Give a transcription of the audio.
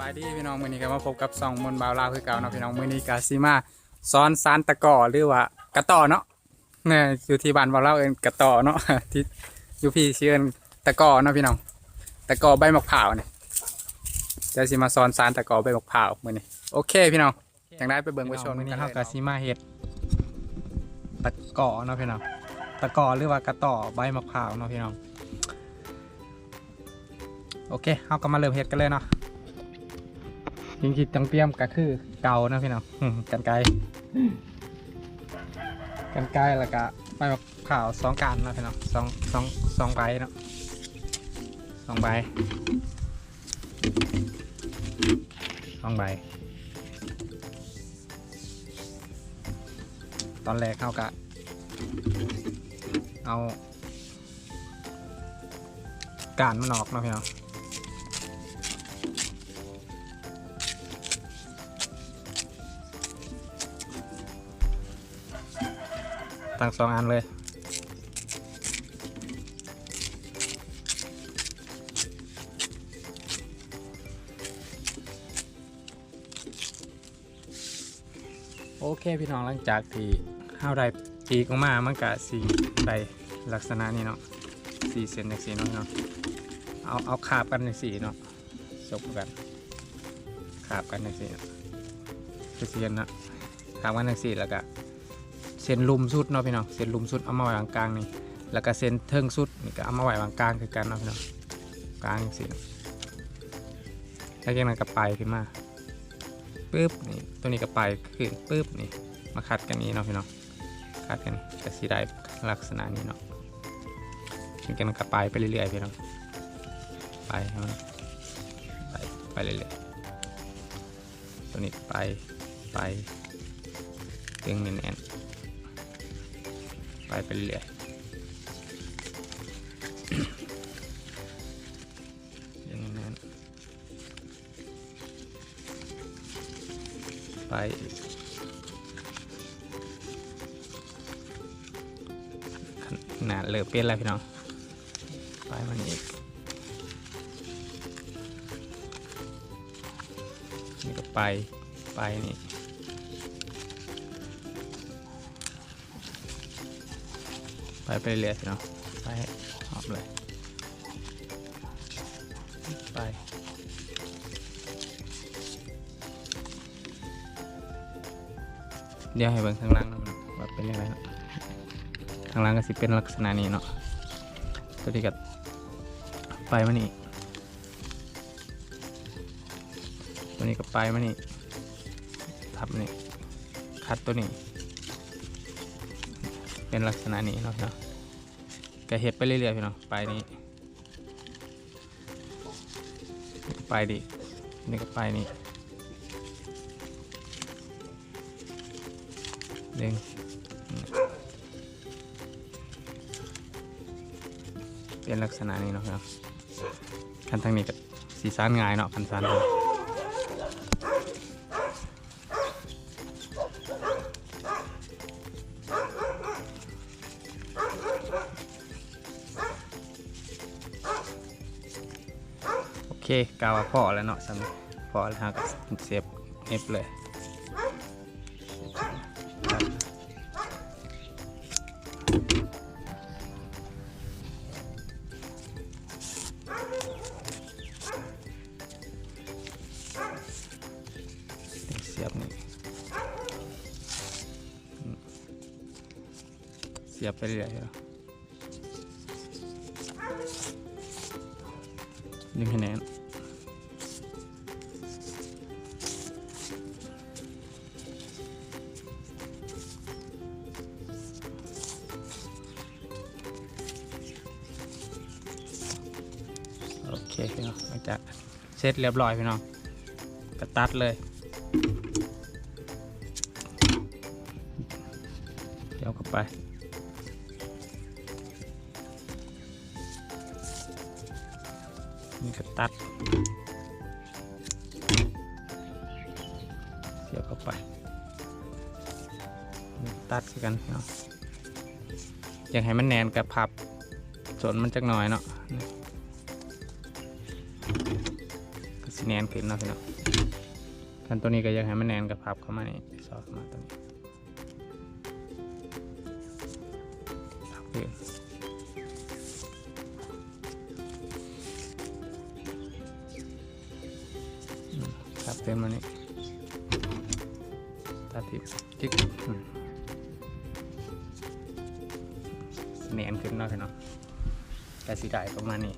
บายดีพี่น้องมื้อนี้ก็มาพบกับสองมนต์บาวลาวคือเก่าเนาะพี่น้องมื้อนี้ก็สิมาซ้อนซานตะก่อหรือว่ากระต่อเนาะเนี่ยอยู่ที่บ้านบาวลาวเอิ้นกระต่อเนาะที่อยู่พี่ชื่อเอิ้นตะก่อเนาะพี่น้องตะก่อใบมะพร้าวเนี่ยเดี๋ยวสิมาซ้อนซานตะก่อใบมะพร้าวมื้อนี้โอเคพี่น้องจังได้ไปเบิ่งไปชมมื้อนี้เฮาก็สิมาเฮ็ดตะก่อเนาะพี่น้องตะก่อหรือว่ากระต่อใบมะพร้าวเนาะพี่น้องโอเคเฮาก็มาเริ่มเฮ็ดกันเลยเนาะ จริงๆต้องเตรียมก็คือเกานะพี่น้องอืมกันไกลกันไกลแล้วก็ใบมะพร้าวสองการนะพี่น้องสองสองสองใบเนาะสองใบสองใบ ตอนแรกเขาก็เอาการมันออกนะพี่น้อง ตั้งสองอันเลย โอเคพี่น้องหลังจากที่ข้าวได้ปีกออกมามันก็สีได้ลักษณะนี้เนาะสีเซนจากสีเนาะพี่น้องเอาเอาขาบกันในสีเนาะจบกันขาบกันในสีเนาะคือเสียนนะขาบกันในสีแล้วก็ เส้นลุมสุดเนาะพี่น้องเส้นลุมสุดเอามาไว้วางกลางนี่แล้วก็เส้นเทิงสุดนี่ก็เอามาไว้วางกลางคือกันเนาะพี่น้องกลางสิแล้วจากนั้นก็ไปขึ้นมาปึ๊บนี่ตัวนี้ก็ไปขึ้นปึ๊บนี่มาคัดกันนี้เนาะพี่น้องคัดกันก็สีได้ลักษณะนี้เนาะจากนั้นก็ไปไปเรื่อยๆพี่น้องไปให้มันไปไปเรื่อยๆตัวนี้ไปไปดึงแน่นๆ ไปไปเรื่อยอย่างนั้น ไปขนาดเริ่มเป็นแล้วพี่น้อง ไปมันอีก นี่ก็ไป ไปนี่ ไปไปเรื่อยๆพี่น้องไปให้หอบเลยไปเดี๋ยวให้เบิ่งข้างล่างนะพี่น้องว่าเป็นยังไงนาะข้างล่างก็สิเป็นลักษณะนี้เนาะตัวนี้ก็ไปมานี่ตัวนี้ก็ไปมานี่ทับนี่คัดตัวนี้ เป็นลักษณะนี้เนาะพี่เนาะก็เฮ็ดไปเรื่อยๆพี่เนาะไปนี้นี่ก็ไปดินี่ก็ไปนี่ดึงเป็นลักษณะนี้เนาะพี่เนาะคันทางนี้ก็สีสันง่ายเนาะคันสันเลย เคกาวพอแล้วเนาะสำหรับพอแล้วฮะเสียบเอฟเลยเสียบนี่เสียบไปเรื่อยๆเนาะดึงให้แนน เคพี่น้องหลังจากเสร็จเรียบร้อยพี่น้องก็ตัดเลย เดี๋ยวเข้าไปนี่ก็ตัดเดี๋ยวเข้าไปนี่ตัดกันเนาะอยากให้มันแนนกับพับส่วนมันจักหน่อยเนาะ แนนขึ้นเนาะพี่น้องคันตัวนี้ก็อยากให้มันแนนกับพับเข้ามานี่ซอกเข้ามาตัวนี้พับขึ้นอืมพับขึ้นมานี่ตัดทิพจิ๊กแนนขึ้นเนาะพี่น้องแต่สีได้ประมาณนี้